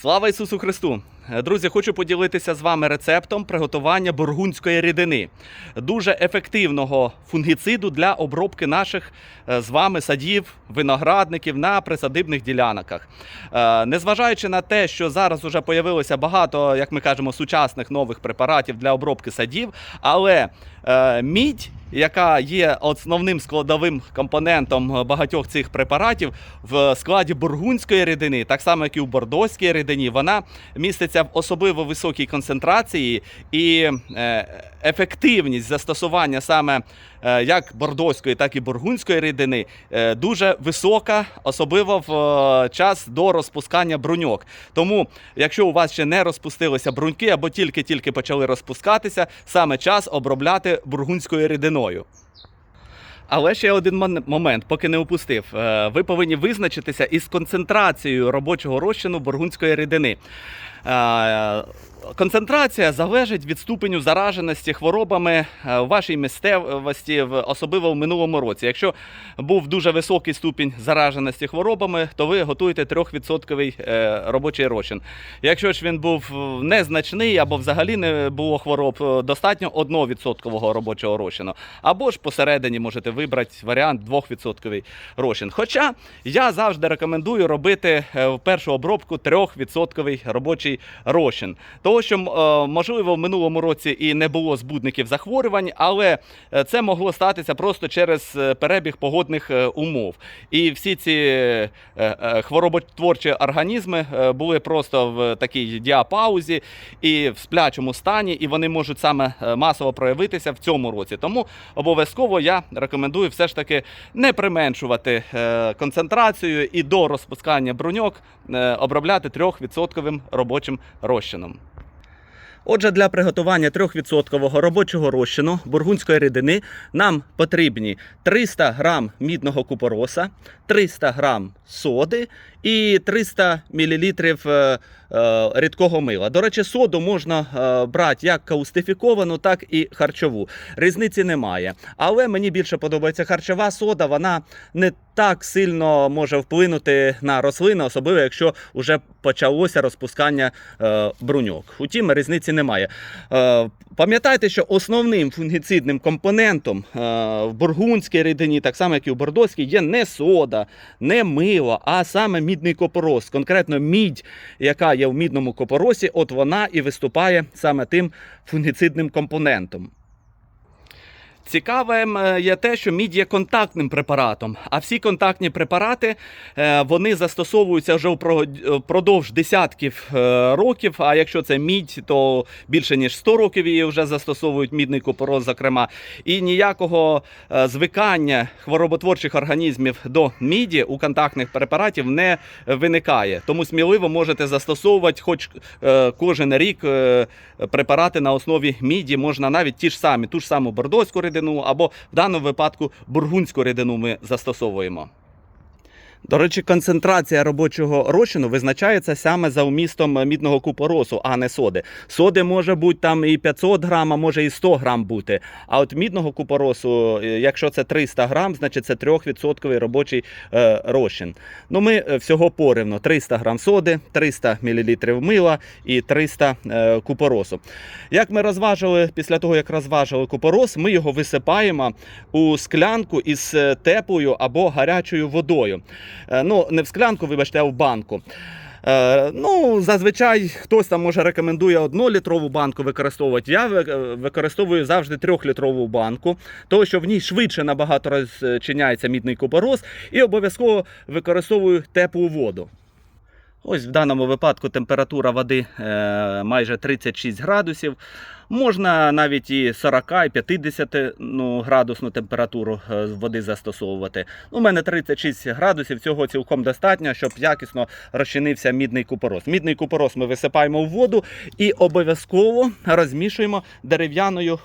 Слава Ісусу Христу! Е, Друзі, хочу поділитися з вами рецептом приготування бургундської рідини, дуже ефективного фунгіциду для обробки наших е, з вами садів, виноградників на присадибних ділянках. Е, Незважаючи на те, що зараз вже появилося багато, як ми кажемо, сучасних нових препаратів для обробки садів, але мідь, яка є основним складовим компонентом багатьох цих препаратів в складі бургундської рідини, так само як і у бордоській рідині, вона міститься в особливо високій концентрації і е, ефективність застосування саме е, як бордоської, так і бургундської рідини е, дуже висока, особливо в е, час до розпускання бруньок. Тому, якщо у вас ще не розпустилися бруньки або тільки-тільки почали розпускатися, саме час обробляти бургундською рідиною. Але ще один момент, поки не упустив. Е, Ви повинні визначитися із концентрацією робочого розчину бургундської рідини. Е, Концентрація залежить від ступеню зараженості хворобами е, у вашій місцевості, особливо в минулому році. Якщо був дуже високий ступінь зараженості хворобами, то ви готуєте 3% е, робочий розчин. Якщо ж він був е, незначний або взагалі не було хвороб, е, достатньо 1% робочого розчину. Або ж посередині можете вибрати варіант 2% розчин. Хоча я завжди рекомендую робити е, в першу обробку 3% робочий розчин. Того, що е, можливо в минулому році і не було збудників захворювань, але е, це могло статися просто через е, перебіг погодних умов. І всі ці хвороботворчі організми були просто в такій діапаузі і в сплячому стані, і вони можуть саме масово проявитися в цьому році. Тому обов'язково я рекомендую все ж таки не применшувати концентрацію і до розпускання бруньок обробляти 3% робочим розчином. Отже, для приготування 3% робочого розчину бургундської рідини нам потрібні 300 грам мідного купороса, 300 грам соди і 300 мл е, е, рідкого мила. До речі, соду можна е, брати як каустифіковану, так і харчову. Різниці немає. Але мені більше подобається харчова сода, вона не так сильно може вплинути на рослини, особливо якщо вже почалося розпускання бруньок. Утім, різниці немає. Пам'ятайте, що основним фунгіцидним компонентом е, в бургундській рідині, так само як і в бордоській, є не сода, не мило, а саме мідний копорос. Конкретно мідь, яка є в мідному копоросі, от вона і виступає саме тим фунгіцидним компонентом. Цікавим е, є те, що мідь є контактним препаратом, а всі контактні препарати е, вони застосовуються вже впро- впродовж десятків е, років. А якщо це мідь, то більше ніж 100 років її вже застосовують мідний купорос, зокрема. І ніякого звикання хвороботворчих організмів до міді у контактних препаратів не виникає. Тому сміливо можете застосовувати хоч кожен рік препарати на основі міді, можна навіть ті ж самі, ту ж саму бордоську рідину, або в даному випадку бургундську рідину ми застосовуємо. До речі, концентрація робочого розчину визначається саме за вмістом мідного купоросу, а не соди. Соди може бути там і 500 грам, а може і 100 грам бути. А от мідного купоросу, е, якщо це 300 грам, значить це 3% робочий е, розчин. Ну ми е, всього порівно 300 грам соди, 300 мл мила і 300 е, купоросу. Як ми розважили, після того як розважили купорос, ми його висипаємо у склянку із е, теплою або гарячою водою. Е, Ну, не в склянку, вибачте, а в банку. Е, ну, зазвичай хтось там може рекомендує 1-літрову банку використовувати. Я е, використовую завжди 3-літрову банку, тому що в ній швидше набагато розчиняється мідний купорос, і обов'язково використовую теплу воду. Ось в даному випадку температура води майже 36 градусів. Можна навіть і 40, і 50 ну, градусну температуру е, води застосовувати. У мене 36 градусів, цього цілком достатньо, щоб якісно розчинився мідний купорос. Мідний купорос ми висипаємо в воду і обов'язково розмішуємо дерев'яною е,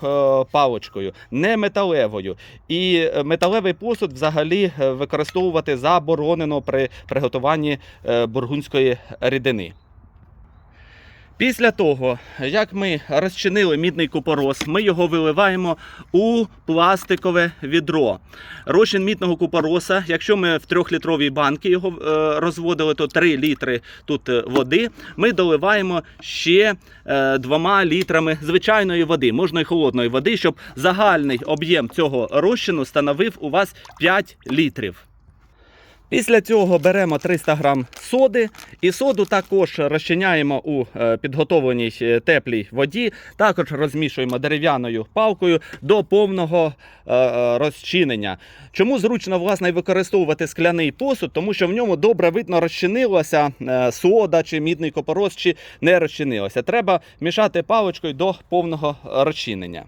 паличкою, не металевою. І е, металевий посуд взагалі використовувати заборонено при приготуванні бургундської рідини. Після того, як ми розчинили мідний купорос, ми його виливаємо у пластикове відро. Розчин мідного купороса, якщо ми в 3-літровій банки його е, розводили, то 3 літри тут е, води. Ми доливаємо ще е, 2 літрами звичайної води, можна і холодної води, щоб загальний об'єм цього розчину становив у вас 5 літрів. Після цього беремо 300 грам соди і соду також розчиняємо у е, підготовленій е, теплій воді. Також розмішуємо дерев'яною палкою до повного е, розчинення. Чому зручно власне використовувати скляний посуд? Тому що в ньому добре видно розчинилася сода чи мідний копорос, чи не розчинилася. Треба мішати паличкою до повного розчинення.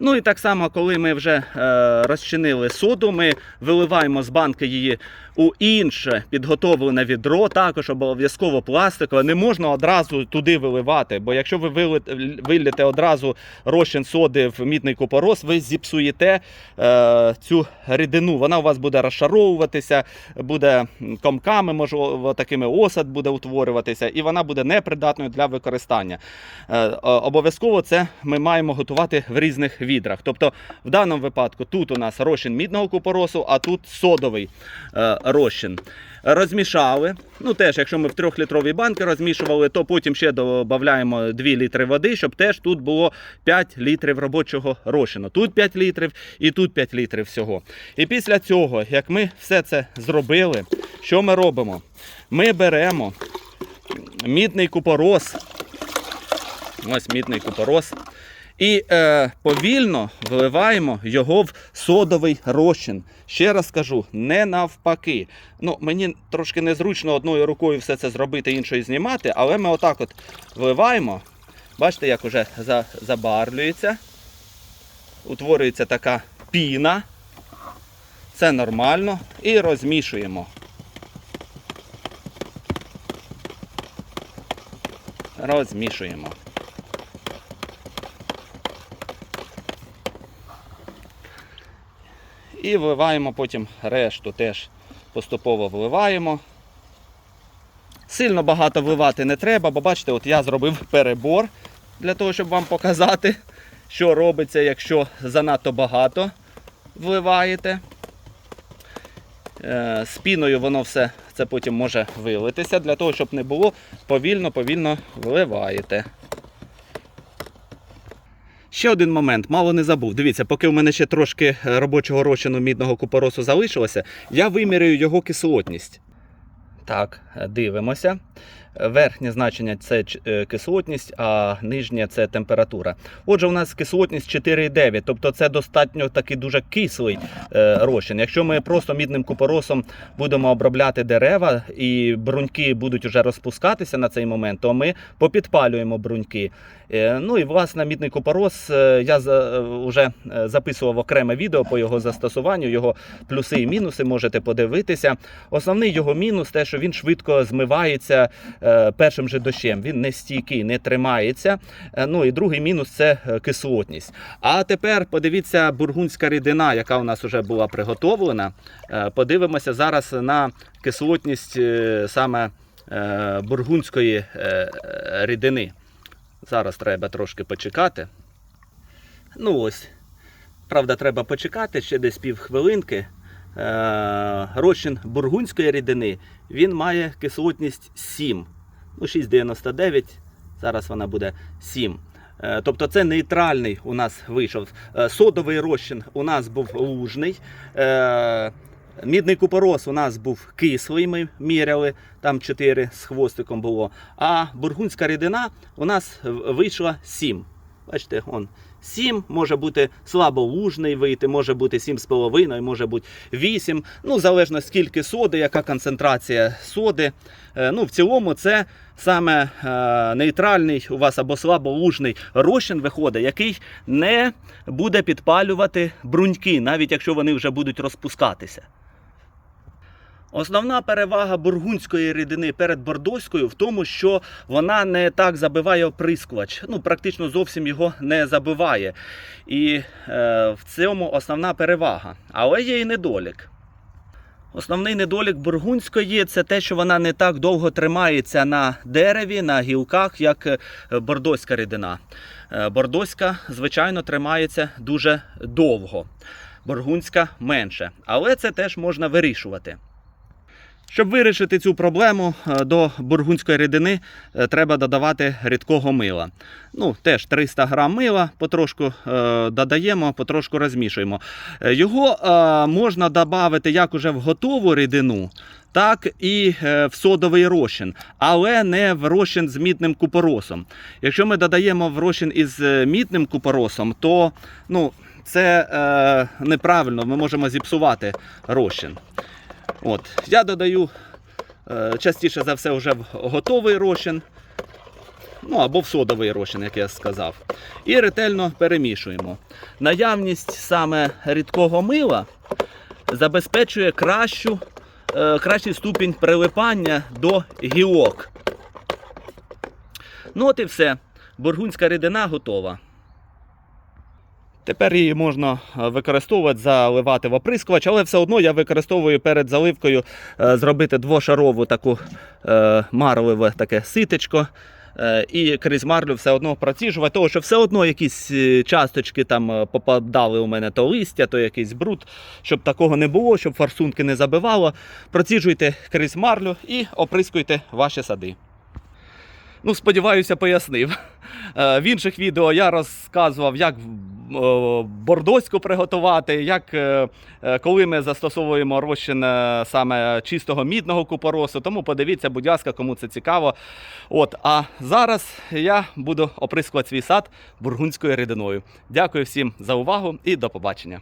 Ну і так само, коли ми вже е, розчинили соду, ми виливаємо з банки її у інше підготовлене відро, також обов'язково пластикове. Не можна одразу туди виливати, бо якщо ви виліте одразу розчин соди в мідний купорос, ви зіпсуєте е, цю рідину. Вона у вас буде розшаровуватися, буде комками, можливо, такими осад буде утворюватися, і вона буде непридатною для використання. Е, Обов'язково це ми маємо готувати в різних відрах. Тобто, в даному випадку тут у нас розчин мідного купоросу, а тут содовий е, розчин. Розмішали. Ну теж, якщо ми в 3-літровій банки розмішували, то потім ще додаємо 2 літри води, щоб теж тут було 5 літрів робочого розчину. Тут 5 літрів і тут 5 літрів всього. І після цього, як ми все це зробили, що ми робимо? Ми беремо мідний купорос. Ось мідний купорос. І е, повільно вливаємо його в содовий розчин. Ще раз кажу, не навпаки. Ну, мені трошки незручно одною рукою все це зробити, іншою знімати, але ми отак от вливаємо. Бачите, як уже за, забарвлюється. Утворюється така піна. Це нормально. І розмішуємо. Розмішуємо. І вливаємо потім решту теж поступово вливаємо. Сильно багато вливати не треба, бо бачите, от я зробив перебор для того, щоб вам показати, що робиться, якщо занадто багато вливаєте. Е, З піною воно все це потім може вилитися. Для того, щоб не було, повільно-повільно вливаєте. Ще один момент, мало не забув. Дивіться, поки в мене ще трошки е, робочого розчину мідного купоросу залишилося, я вимірюю його кислотність. Так, е, дивимося. Верхнє значення це е, кислотність, а нижнє це температура. Отже, у нас кислотність 4,9, тобто це достатньо такий дуже кислий е, розчин. Якщо ми просто мідним купоросом будемо обробляти дерева і бруньки будуть вже розпускатися на цей момент, то ми попідпалюємо бруньки. Е, Ну і власне мідний купорос я вже записував окреме відео по його застосуванню, його плюси і мінуси можете подивитися. Основний його мінус те, що він швидко змивається першим же дощем. Він не стійкий, не тримається. Е, Ну і другий мінус це е, кислотність. А тепер подивіться бургундська рідина, яка у нас вже була приготовлена. Е, Подивимося зараз на кислотність е, саме е, бургундської е, е, рідини. Зараз треба трошки почекати. Ну ось. Правда, треба почекати ще десь півхвилинки. Е, Розчин бургундської рідини він має кислотність 7. Ну, 6,99. Зараз вона буде 7. Е, Тобто це нейтральний у нас вийшов. Е, Содовий розчин у нас був лужний. Е, Мідний купорос у нас був кислий, ми міряли, там 4 з хвостиком було. А бургундська рідина у нас вийшла 7. Бачите, он 7, може бути слаболужний вийти, може бути 7,5, може бути 8. Ну, залежно скільки соди, яка концентрація соди. Е, Ну, в цілому, це саме е, нейтральний у вас або слаболужний розчин виходить, який не буде підпалювати бруньки, навіть якщо вони вже будуть розпускатися. Основна перевага бургундської рідини перед бордоською в тому, що вона не так забиває оприскувач, ну практично зовсім його не забиває. І е, в цьому основна перевага. Але є і недолік. Основний недолік бургунської це те, що вона не так довго тримається на дереві, на гілках, як е, бордоська рідина. Е, Бордоська, звичайно, тримається дуже довго. Бургунська менше. Але це теж можна вирішувати. Щоб вирішити цю проблему, е, до бургунської рідини е, треба додавати рідкого мила. Ну, теж 300 грам мила, потрошку е, додаємо, потрошку розмішуємо. Його можна додати як уже в готову рідину, так і в содовий розчин, але не в розчин з мідним купоросом. Якщо ми додаємо в розчин із мідним купоросом, то ну, це е, неправильно, ми можемо зіпсувати розчин. От, я додаю е, частіше за все вже в готовий розчин. Ну або в содовий розчин, як я сказав. І ретельно перемішуємо. Наявність саме рідкого мила забезпечує кращу, е, кращий ступінь прилипання до гілок. Ну от і все. Бургунська рідина готова. Тепер її можна е, використовувати, заливати в оприскувач, але все одно я використовую перед заливкою е, зробити двошарову таку е, марливе таке ситечко. І крізь марлю все одно проціжувати, тому що все одно якісь часточки там попадали у мене то листя, то якийсь бруд, щоб такого не було, щоб форсунки не забивало. Проціжуйте крізь марлю і оприскуйте ваші сади. Ну, сподіваюся, пояснив. В інших відео я розказував, як бордоську приготувати, як е, е, коли ми застосовуємо розчин е, саме чистого мідного купоросу. Тому подивіться, будь ласка, кому це цікаво. От, а зараз я буду оприскувати свій сад бургунською рідиною. Дякую всім за увагу і до побачення.